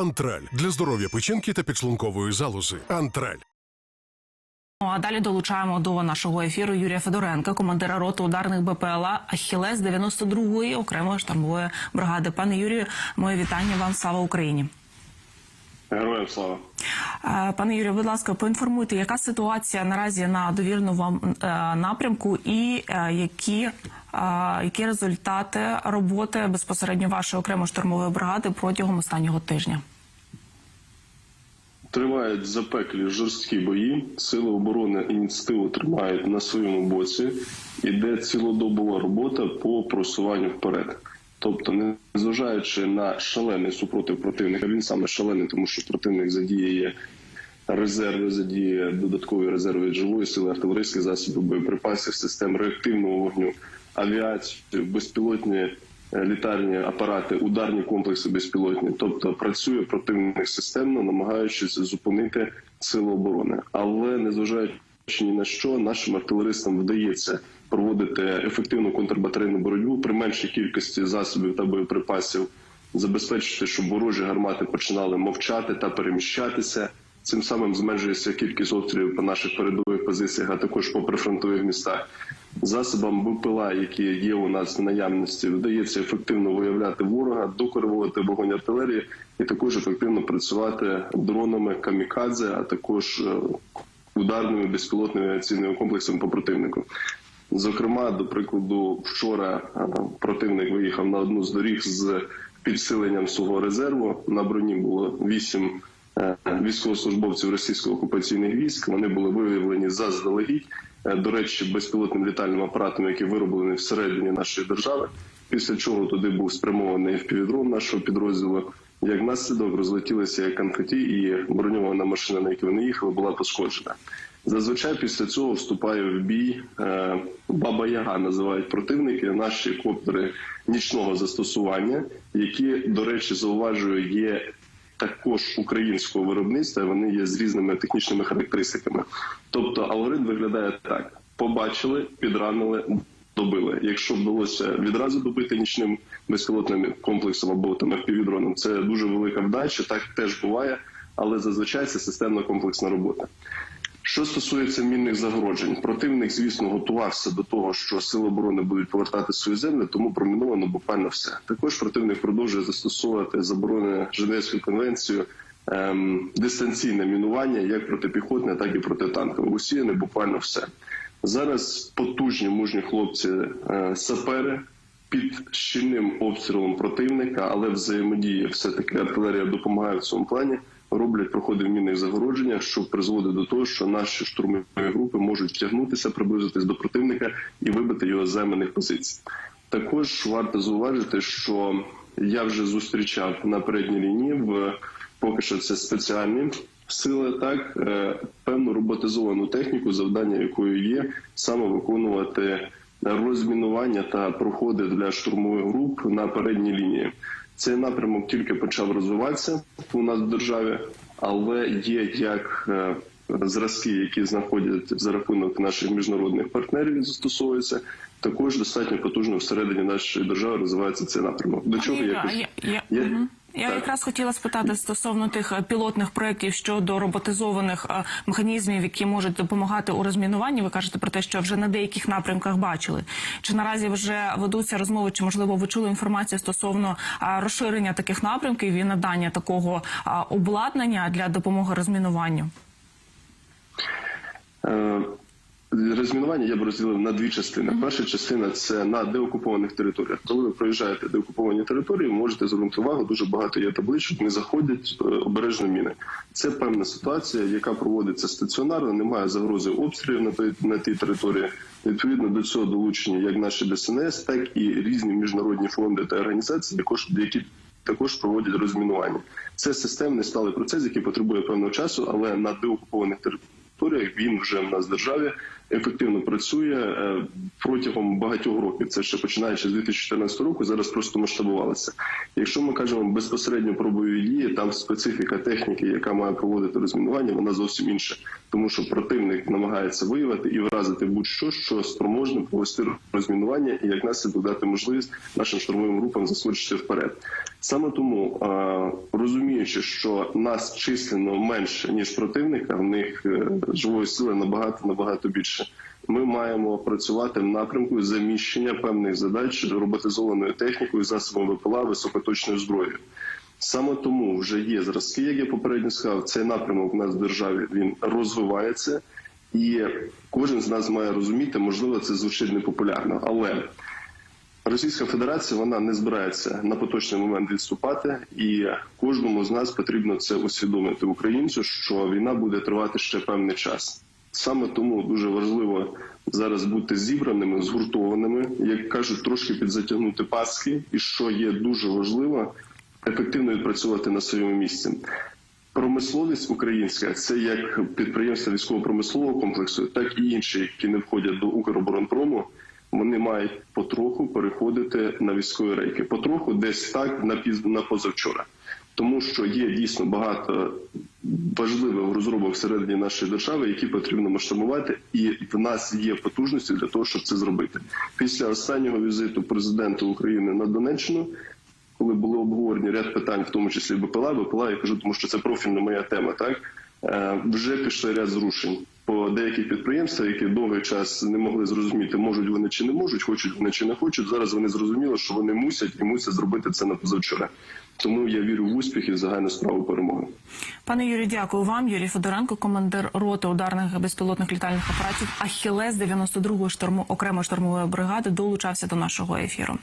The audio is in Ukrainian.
Антраль для здоров'я печінки та підшлункової залози. Антраль. Ну, А далі долучаємо до нашого ефіру Юрія Федоренка, командира роти ударних БПЛА Ахілес 92-ї окремої штурмової бригади. Пане Юрію, моє вітання вам. Слава Україні. Героям слава. Пане Юрію, будь ласка, поінформуйте, яка ситуація наразі на довірну вам е, напрямку, і е, які, які результати роботи безпосередньо вашої окремої штурмової бригади протягом останнього тижня? Тривають запеклі жорсткі бої. Сили оборони ініціативу тримають на своєму боці. Іде цілодобова робота по просуванню вперед. Тобто, незважаючи на шалений супротив противника, він саме шалений, тому що противник задіяє резерви, задіяє додаткові резерви від живої сили, артилерійські засоби, боєприпасів, систем реактивного вогню, авіацію, безпілотні літальні апарати, ударні комплекси безпілотні. Тобто працює противник системно, намагаючись зупинити сили оборони, але незважаючи ні на що, нашим артилеристам вдається проводити ефективну контрбатарейну боротьбу при меншій кількості засобів та боєприпасів, забезпечити, щоб ворожі гармати починали мовчати та переміщатися. Цим самим зменшується кількість обстрілів по наших передових позиціях, а також по прифронтових містах. Засобам БПЛА, які є у нас в наявності, вдається ефективно виявляти ворога, докоригувати вогонь артилерії і також ефективно працювати дронами камікадзе, а також е, ударними безпілотними авіаційними комплексами по противнику. Зокрема, до прикладу, вчора е, противник виїхав на одну з доріг з підсиленням свого резерву. На броні було вісім е, військовослужбовців російських окупаційних військ. Вони були виявлені заздалегідь. Е, До речі, безпілотним літальним апаратом, який вироблений всередині нашої держави. Після чого туди був спрямований впівдрон нашого підрозділу. Як наслідок розлетілися як конфеті, і броньована машина, на якій вони їхали, була пошкоджена. Зазвичай після цього вступає в бій е, Баба Яга, називають противники, наші коптери нічного застосування, які, до речі, зауважую, є також українського виробництва. Вони є з різними технічними характеристиками. Тобто, алгоритм виглядає так: побачили, підранили. Добили. Якщо вдалося відразу добити нічним безпілотним комплексом або там FPV-дроном, це дуже велика вдача. Так теж буває, але зазвичай це системна комплексна робота. Що стосується мінних загороджень, противник, звісно, готувався до того, що сили оборони будуть повертати свою землю, тому проміновано буквально все. Також противник продовжує застосовувати заборони Женевською конвенцією ем, дистанційне мінування, як протипіхотне, так і протитанкове. Усіяне буквально все. Зараз потужні мужні хлопці е, сапери під щільним обстрілом противника, але взаємодії все таки артилерія допомагає в цьому плані. Роблять проходи в мінних загородженнях, що призводить до того, що наші штурмові групи можуть втягнутися, приблизитись до противника і вибити його з займаних позицій. Також варто зауважити, що я вже зустрічав на передній лінії в поки що це спеціальні сили, так е, певну роботизовану техніку, завдання якої є саме виконувати розмінування та проходи для штурмових груп на передній лінії. Цей напрямок тільки почав розвиватися у нас в державі, але є як е, зразки, які знаходять за рахунок наших міжнародних партнерів, і застосовуються. Також достатньо потужно всередині нашої держави розвивається цей напрямок. До чого я кажу? Я, якраз хотіла спитати стосовно тих е, пілотних проєктів щодо роботизованих е, механізмів, які можуть допомагати у розмінуванні. Ви кажете про те, що вже на деяких напрямках бачили. Чи наразі вже ведуться розмови, чи можливо ви чули інформацію стосовно е, розширення таких напрямків і надання такого обладнання для допомоги розмінуванню? Розмінування я б розділив на дві частини. Перша частина це на деокупованих територіях. Коли ви проїжджаєте деокуповані території, можете звернути увагу. Дуже багато є табличок, не заходять е, обережно міни. Це певна ситуація, яка проводиться стаціонарно. Немає загрози обстрілів на той на тій території. Відповідно до цього долучені як наші ДСНС, так і різні міжнародні фонди та організації, також які також проводять розмінування. Це системний сталий процес, який потребує певного часу, але на деокупованих територіях він вже в нас в державі ефективно працює е, протягом багатьох років. Це ще починаючи з 2014 року. Зараз просто масштабувалося. Якщо ми кажемо безпосередньо про бойові дії, там специфіка техніки, яка має проводити розмінування, вона зовсім інша, тому що противник намагається виявити і вразити будь-що, що спроможне провести розмінування, і як наслідок дати можливість нашим штурмовим групам заскочити вперед. Саме тому, е, розуміючи, що нас численно менше ніж противника, в них е, живої сили набагато набагато більше. Ми маємо працювати в напрямку заміщення певних задач роботизованою технікою, засобами ВПЛА, високоточною зброєю. Саме тому вже є зразки, як я попередньо сказав, цей напрямок у нас в державі він розвивається, і кожен з нас має розуміти, можливо, це звучить непопулярно, але Російська Федерація вона не збирається на поточний момент відступати, і кожному з нас потрібно це усвідомити українцю, що війна буде тривати ще певний час. Саме тому дуже важливо зараз бути зібраними, згуртованими, як кажуть, трошки підзатягнути паски, і що є дуже важливо, ефективно відпрацювати на своєму місці. Промисловість українська це як підприємства військово-промислового комплексу, так і інші, які не входять до Укроборонпрому. Вони мають потроху переходити на військові рейки. Потроху десь так на на позавчора, тому що є дійсно багато важливих розробок всередині нашої держави, які потрібно масштабувати, і в нас є потужності для того, щоб це зробити. Після останнього візиту президента України на Донеччину коли були обговорені ряд питань, в тому числі БПЛА, БПЛА, я кажу, тому що це профільна моя тема. Так Е, вже пішли ряд зрушень по деяких підприємствах, які довгий час не могли зрозуміти, можуть вони чи не можуть, хочуть вони чи не хочуть. Зараз вони зрозуміли, що вони мусять і мусять зробити це на позавчора. Тому я вірю в успіх і в загальну справу перемоги. Пане Юрію, дякую вам. Юрій Федоренко, командир роти ударних безпілотних літальних апаратів Ахілес 92-ї штурму окремої штурмової бригади, долучався до нашого ефіру.